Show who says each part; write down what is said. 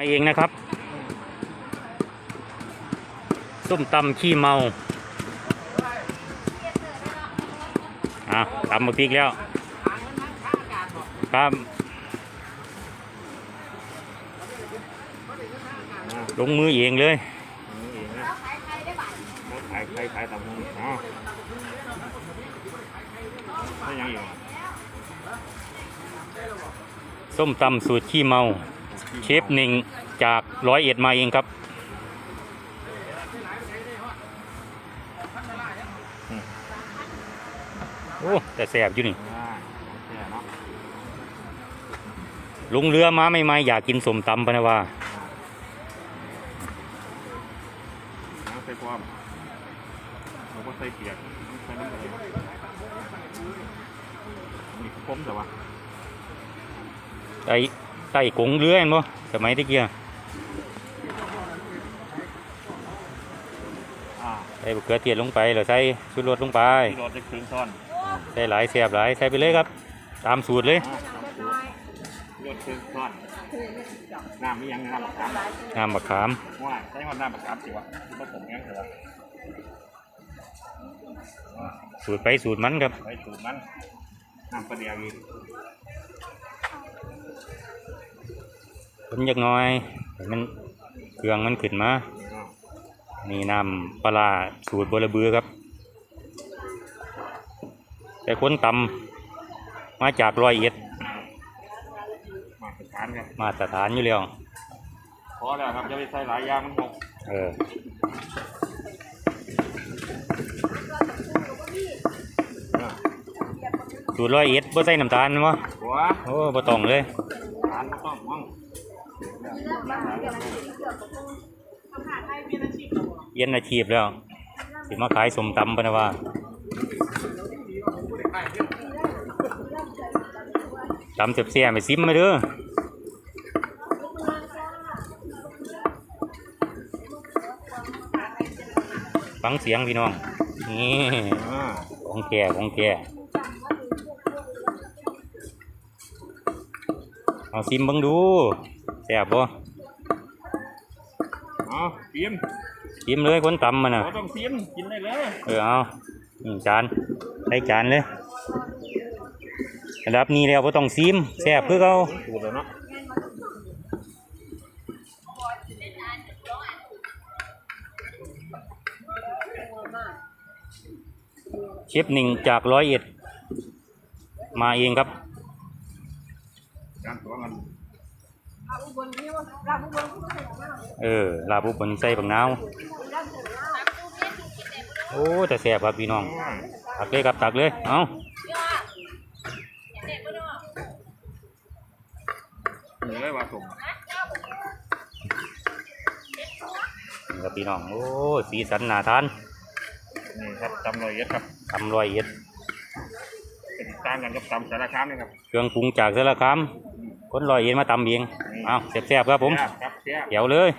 Speaker 1: มาเองนะครับส้มตำขี้เมาอะตำมาพริกแล้ว ครับ ลงมือเองเลย
Speaker 2: ขายใครขายตำหูอ๋อไม่ยังอยู่
Speaker 1: ส้มตำสูตรขี้เมา เชฟหนึ่งจากร้อยเอ็ดมาเองครับโอ้แต่แสบอยู่นี่
Speaker 2: อ่าแค่เนาะ
Speaker 1: ลงเรือมาไม่มาอยากกินสมตำปะนะว่า
Speaker 2: น้ำใส่ความเราก็ใส่เปียกใส่น้ำเปียกนี่คือผมแต่ว่า
Speaker 1: ไต่ ไต่กงเรือเห็นบ่สมัยตะเกีย
Speaker 2: อ่า
Speaker 1: ใส่บะเขือเทียมลงไปแล้วใส่ชุดรสลงไป
Speaker 2: ที่รถจะคืนซ่อน
Speaker 1: ใส่หลายแสบหลายใส่ไปเลยครับ ตามสูตรเลย
Speaker 2: อ่าสามตัวรถคืนซ่อนน้ำไม่ยังน้ำมะขาม
Speaker 1: น้ำมะขาม
Speaker 2: ว่าใช้ว่าน้ำมะขามสิวะที่ผสมยังเถอะ
Speaker 1: สูตรไปสูตรมันครับ
Speaker 2: ไว้สูตรมันน้ำปลาเดียวอีก
Speaker 1: คนยักหน้อยให้มันเครื่องมันขึ้นมา
Speaker 2: นี่เนาะ
Speaker 1: นี่น้ำปลาร้าสูตรบระเบือครับ แต่คนตำมาจากร้อยเอ็ด
Speaker 2: มาตรฐานครับ
Speaker 1: มาตรฐานอยู่แล้ว
Speaker 2: พอแล้วครับจะไปใส่หลายอย่างมันหก
Speaker 1: เออ
Speaker 2: อ่า
Speaker 1: สูตรร้อยเอ็ดบ่ใส่น้ำตาลมั้
Speaker 2: หัว
Speaker 1: โอ้บ่ต้องเลย เรียนอาชีพแล้ว สิมาขายสมตำปะนะว่าตำเสียบๆไปซิมมาเด้อฟังเสียงพี่น้อง นี่ของแก่ของแก่ เอาซิมเบังดูแซ่บบ่
Speaker 2: เอาเตรียม
Speaker 1: ซิมเลยคนตำมันน่ะ
Speaker 2: เราต้องเตรียมกินได้เลย
Speaker 1: เออเอานี่จานใส่จานเลยระดับนี้แล้วก็ต้องซิมแซ่บเพื่อเขา
Speaker 2: ถูกแล้วเนาะ
Speaker 1: เชฟหนึ่งจากร้อยเอ็ดมาเองครับ
Speaker 2: การตัวมัน
Speaker 1: เออลาบุบนใส่บังนาวโอ้แต่แซ่บครับพี่น้อง
Speaker 2: อ่า
Speaker 1: ตักเลยครับตักเลยเอา
Speaker 2: เหนือเลยว่าสม
Speaker 1: นี่ครับพี่น้องโอ้สีสันน่าทาน
Speaker 2: นี่ครับตำละเอียดครับ
Speaker 1: ตำร้อยเอ็ด
Speaker 2: เป็นต่างกันกับตำสารคามนี่ครับ
Speaker 1: เครื่องปรุงจากสารคาม คนร้อยเอ็ดมาตำเองเอาแซ่บๆครับผม
Speaker 2: แซ่บครับแซ่บ
Speaker 1: เดี๋ยวเลย